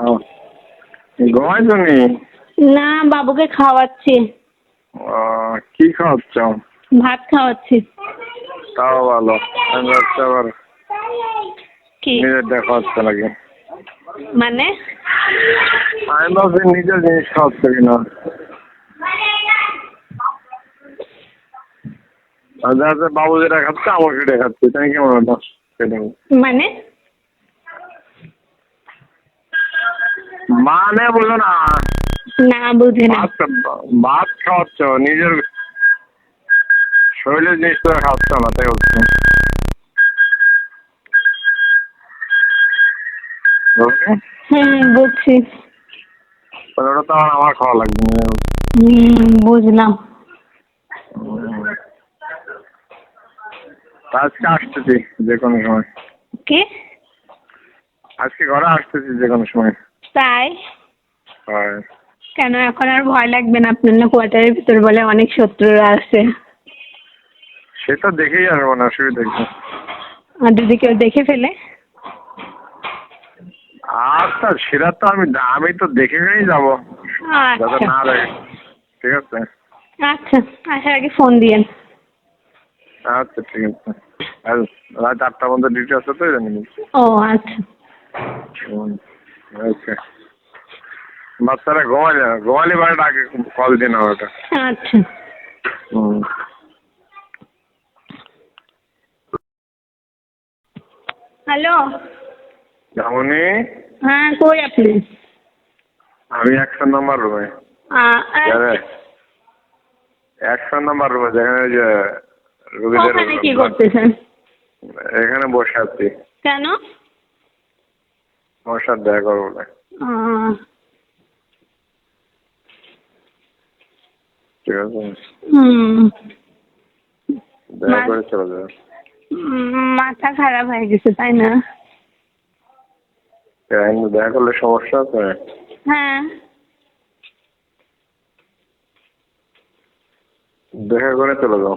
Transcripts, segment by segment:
ও। নি? না বাবুকে খাওয়াচ্ছি। ও, কি খাওয়াচ্ছ? ভাত খাওয়াচ্ছি। তাও ভালো। আবার কি? নিজেরটা খাওয়াচ্ছে নাকি? মানে? আমি ভাবছি নিজের জিনিস খাওয়াচ্ছে কিনা। আর বাবু যেটা খাচ্ছে আমার সেটা খাচ্ছে। তাই কেমন মানে? মানে বলল না? না বুঝি না। ভাত খাওয়াচ্ছ নিজের শরীরের জিনিসটা খাওয়াচ্ছ না তাই বলছো? হুম বুঝছি। ওটা তো আমার খাওয়া লাগবে। হুম বুঝলাম। আজকে আসতেছি যে কোনো সময়। কি? আজকে ঘরে আসতেছি যে কোনো সময়। তাই? হয়। কেন? এখন আর ভয় লাগবে না। আপনার না কোয়ার্টারের ভিতর বলে অনেক শত্রুরা আছে। সে তো দেখেই আসব না অসুবিধা কি আর যদি কেউ দেখে ফেলে? আচ্ছা সেটা তো আমি আমি তো দেখে নিয়েই যাব। যাতে আচ্ছা। না লাগে। ঠিক আছে? আচ্ছা। আসার আগে ফোন দিয়েন। আচ্ছা ঠিক আছে। আর রাত আটটার মধ্যে ডিউটি আছে তো জানি ও আচ্ছা। ওকে বাচ্চারা ঘুমালে ঘুমালে বাড়িটা আগে কল দিন ওটা? আচ্ছা। হুম। হ্যালো। যেমনই হ্যাঁ কই আপনি? আমি একশো নম্বর রুমে। একশো নম্বর রুমে যেখানে যে রুগীদের কি করতেছেন? এখানে বসে আছি। কেন? আমার সাথে দেখা করব বলে ঠিক আছে? দেখা করে চলে যাবে। মাথা খারাপ হয়ে গেছে তাই না? দেখা করলে সমস্যা আছে? হ্যাঁ। দেখা করে চলে যাও।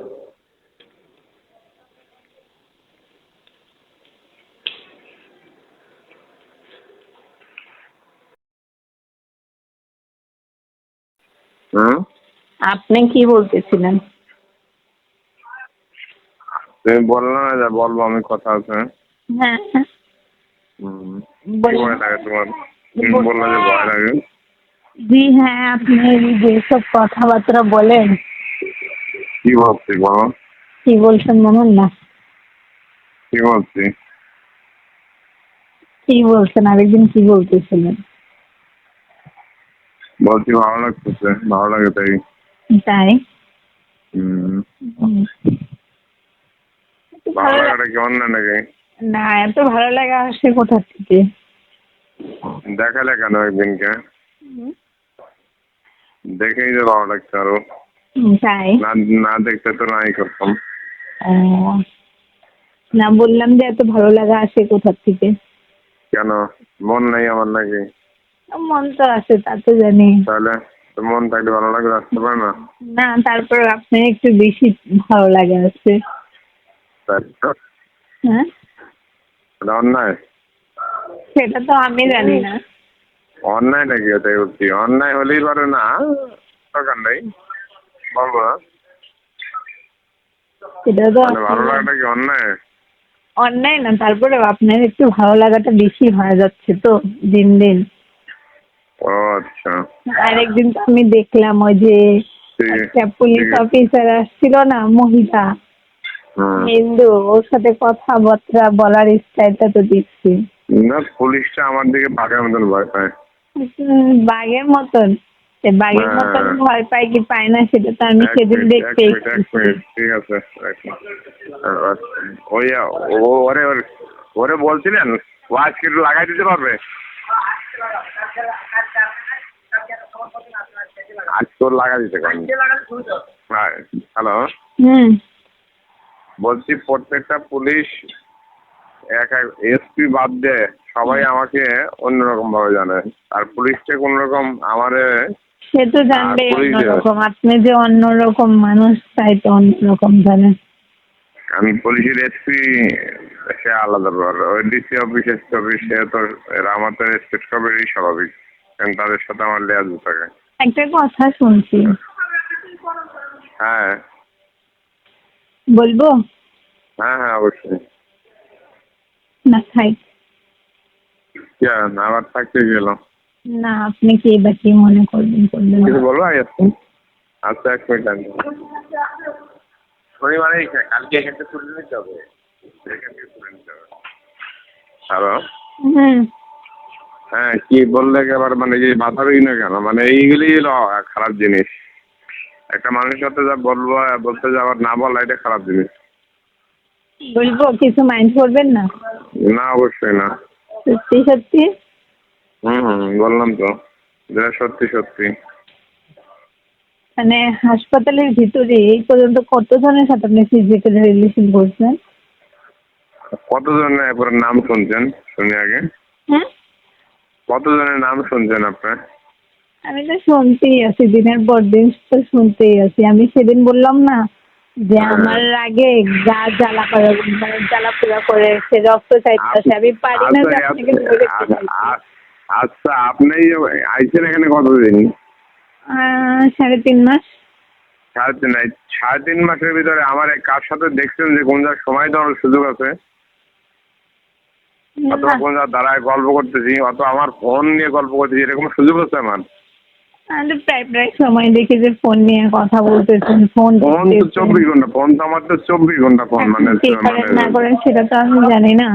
আপনি কি বলতেছিলেন? তুমি বলল না যে বলব আমি কথা আছে। হ্যাঁ। হ্যাঁ। হুম। কি বলুন। ভয় লাগে তোমার তুমি বলল যে ভয় লাগে। জি হ্যাঁ আপনি যেসব কথাবার্তা বলেন। কি বলছি বলো? কি বলছেন বলুন না। কি বলছি কি বলছেন আরেকদিন কি বলতেছিলেন? বলছি ভালো লাগতেছে ভালো লাগে তাই। তাই। ভালো ভালো লাগাটা কি অন্য নাকি? না এত ভালো লাগা আসে কোথা থেকে? দেখালে কেন একদিনকে? দেখেই তো ভালো লাগছে আরও। তাই? না না দেখতে তো নাই করতাম না বললাম যে এত ভালো লাগা আসে কোথা থেকে? কেন? মন নাই আমার নাকি। মন তো আছে তা তো জানি। তাহলে মন থাকলে ভালো লাগে আসতে পারে না? না তারপর আপনার একটু বেশি ভালো লাগে আছে হ্যাঁ? অন্যায়? সেটা তো আমি জানি না। অন্যায় নাকি ওটাই বলছি অন্যায় হলেই পারে না। দরকার নেই। বলব না। সেটা তো ভালো লাগাটা কি অন্যায়? অন্যায় না তারপরে আপনার একটু ভালো লাগাটা বেশি হয়ে যাচ্ছে তো দিন দিন। আচ্ছা। আর একদিন তো আমি দেখলাম ওই যে একটা পুলিশ অফিসার আসছিল না মহিলা। হুম। হিন্দু ওর সাথে কথাবার্তা বলার স্টাইলটা তো দেখছি। না পুলিশটা আমার দিকে বাঘের মতন ভয় পায়। বাঘের মতন। সে বাঘের হ্যাঁ। মতন ভয় পায় কি পায় না সেটা তো আমি সেদিন দেখতে ঠিক আছে। আহ, ওই ওরে ওরে- ওরে বলছিলেন? ও আজকে লাগাই দিতে পারবে? লাগা দিতে হ্যাঁ হ্যালো? বলছি প্রত্যেকটা পুলিশ এক এক এসপি বাদ দিয়ে সবাই আমাকে অন্যরকম ভাবে জানে। আর পুলিশটা কোন রকম আমারে সে তো জানবে অন্যরকম। আপনি যে অন্যরকম মানুষ তাই তো অন্যরকম জানেন আমি পুলিশের এসপি সে আলাদা ব্যাপার। ওই ডিসি অফিস এসপি অফিস সে তো আমার তো রেসপেক্ট করবেই স্বাভাবিক। কারণ তাদের সাথে আমার লেয়াজ থাকে। একটা কথা শুনছি। হ্যাঁ। বলব? হ্যাঁ হ্যাঁ অবশ্যই। না খাই কেন আবার থাকতে গেল। না আপনি কি বা কি মনে করবেন করবেন? কিছু বলব আগে আচ্ছা এক মিনিট আমি শনিবারে কালকে এখান থেকে তুলে নিতে হবে। হ্যালো হ্যাঁ কি বললে এবার মানে যে না কেন? মানে এইগুলি খারাপ জিনিস। একটা মানুষের সাথে যা বলব বলতে যাওয়ার না বলা এটা খারাপ জিনিস। বলব কিছু মাইন্ড করবেন না? না অবশ্যই না। সত্যি সত্যি? হুম হুম বললাম তো। যেটা সত্যি সত্যি। মানে হাসপাতালের ভিতরে এই পর্যন্ত কতজনের সাথে আপনি ফিজিক্যাল রিলেশন করছেন? কতজনের একবার নাম শুনছেন? শুনি আগে। হ্যাঁ কতজনের নাম শুনছেন আপনার আমি তো শুনতেই আছি দিনের পর দিন তো শুনতেই আছি। আমি সেদিন বললাম না যে। আমার আগে গা জ্বালা করে মানে জ্বালা পোড়া করে সে রক্ত চাইতেছে আমি পারি না যে আচ্ছা, আপনাকে আচ্ছা, ধরে আচ্ছা, আচ্ছা আপনি আইছেন এখানে কতদিন? সাড়ে তিন মাস। সাড়ে তিন সাড়ে তিন মাসের ভিতরে আমার কার সাথে দেখছেন যে কোন জায়গায় সময় দেওয়ার সুযোগ আছে? না, দাঁড়ায় গল্প করতেছি অত আমার ফোন নিয়ে গল্প করতেছি এরকম সুযোগ হচ্ছে আমার? আমি প্রায় প্রায় সময় দেখি যে ফোন নিয়ে কথা বলতেছেন ফোন ফোন তো চব্বিশ ঘণ্টা ফোন তো আমার তো চব্বিশ ঘণ্টা ফোন মানে না মানে করেন সেটা তো আমি জানি না।